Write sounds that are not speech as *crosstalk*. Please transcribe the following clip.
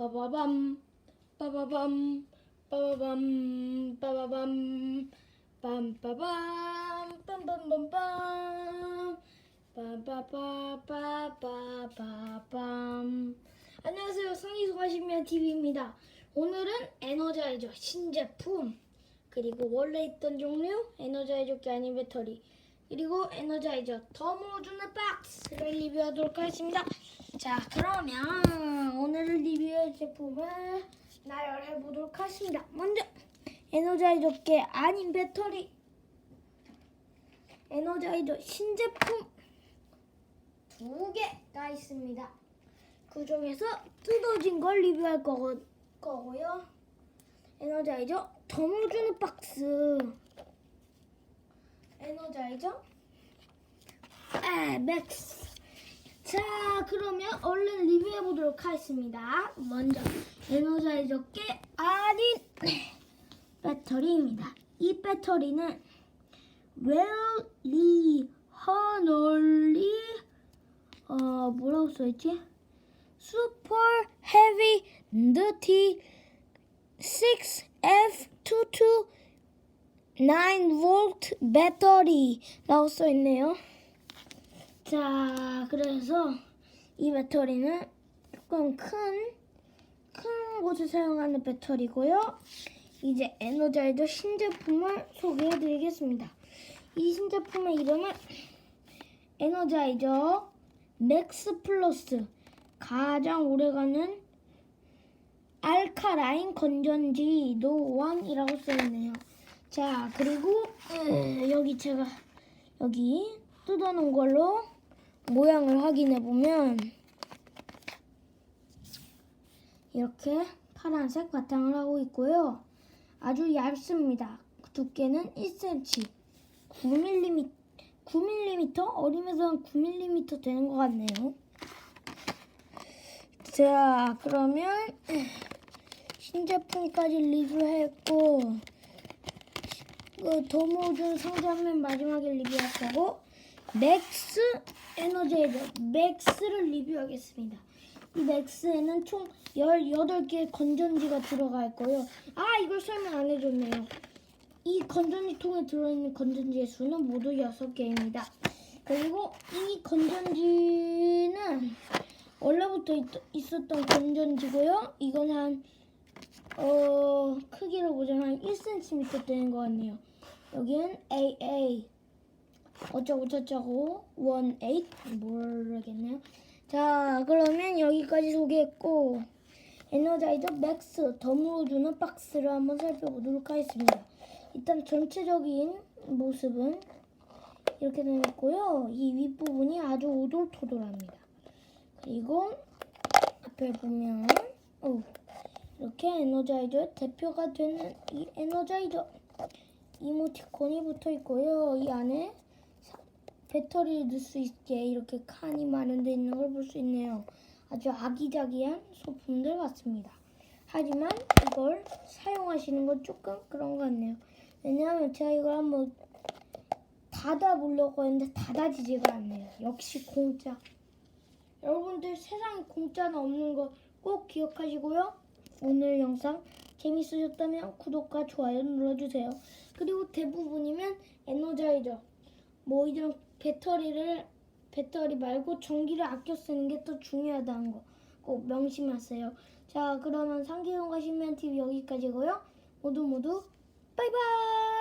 빠바밤 빠바밤 빠바밤 빠바밤 빰빠밤 빰빰빰빰 빰빠빠빠빠빰 안녕하세요. 성희소가신면 TV입니다. 오늘은 에너자이저 신제품 그리고 원래 있던 종류 에너자이저 게 아닌 배터리 그리고 에너자이저 더 모아주는 박스를 리뷰하도록 하겠습니다. 자 그러면 오늘 리뷰할 제품을 나열해 보도록 하겠습니다. 먼저 에너자이저 게 아닌 배터리 에너자이저 신제품 두 개가 있습니다. 그 중에서 뜯어진 걸 리뷰할 거고, 거고요. 에너자이저 덤어주는 박스 에너자이저 에 맥스 자 그러면 얼른 리뷰해 보도록 하겠습니다. 먼저 에너자이저 게 아닌 *clears throat* 배터리입니다. 이 배터리는 웰리 허널리 어 뭐라고 써있지? 슈퍼 헤비 더티 6F22 9V 배터리라고 써있네요. 자, 그래서 이 배터리는 조금 큰, 큰 곳에 사용하는 배터리고요. 이제 에너자이저 신제품을 소개해 드리겠습니다. 이 신제품의 이름은 에너자이저 맥스 플러스 가장 오래가는 알카라인 건전지 노원이라고 써있네요. 자 그리고 음, 여기 제가 여기 뜯어놓은 걸로 모양을 확인해 보면 이렇게 파란색 바탕을 하고 있고요. 아주 얇습니다. 두께는 1cm, 9mm, 9mm 어림에서 한 9mm 되는 것 같네요. 자, 그러면 신제품까지 리뷰했고 그 도모준 상자면 마지막에 리뷰할 거고 맥스 에너제이저 맥스를 리뷰하겠습니다. 이 맥스에는 총 18개의 건전지가 들어가 있고요. 아, 이걸 설명 안 해줬네요. 이 건전지 통에 들어있는 건전지의 수는 모두 6개입니다. 그리고 이 건전지는 원래부터 있, 었던 건전지고요. 이건 한, 어, 크기로 보자면 한 1cm 되는 것 같네요. 여기는 AA. 어쩌고 저쩌고, 18? 모르겠네요. 자, 그러면 여기까지 소개했고, 에너자이저 맥스 덤으로 주는 박스를 한번 살펴보도록 하겠습니다. 일단 전체적인 모습은 이렇게 되어 있고요. 이 윗부분이 아주 오돌토돌합니다. 그리고 앞에 보면 어, 이렇게 에너자이저의 대표가 되는 이 에너자이저 이모티콘이 붙어 있고요. 이 안에 사- 배터리를 넣을 수 있게 이렇게 칸이 마련되어 있는 걸 볼 수 있네요. 아주 아기자기한 소품들 같습니다. 하지만 이걸 사용하시는 건 조금 그런 것 같네요. 왜냐하면 제가 이걸 한번 닫아보려고 했는데 닫아지지가 않네요. 역시 공짜. 여러분들 세상에 공짜는 없는 거 꼭 기억하시고요. 오늘 영상 재밌으셨다면 구독과 좋아요 눌러주세요. 그리고 대부분이면 에너자이저 뭐 이런 배터리를 배터리 말고 전기를 아껴 쓰는 게 더 중요하다는 거 꼭 명심하세요. 자 그러면 상기동과 신면 TV 여기까지고요. 모두 모두 바이바이.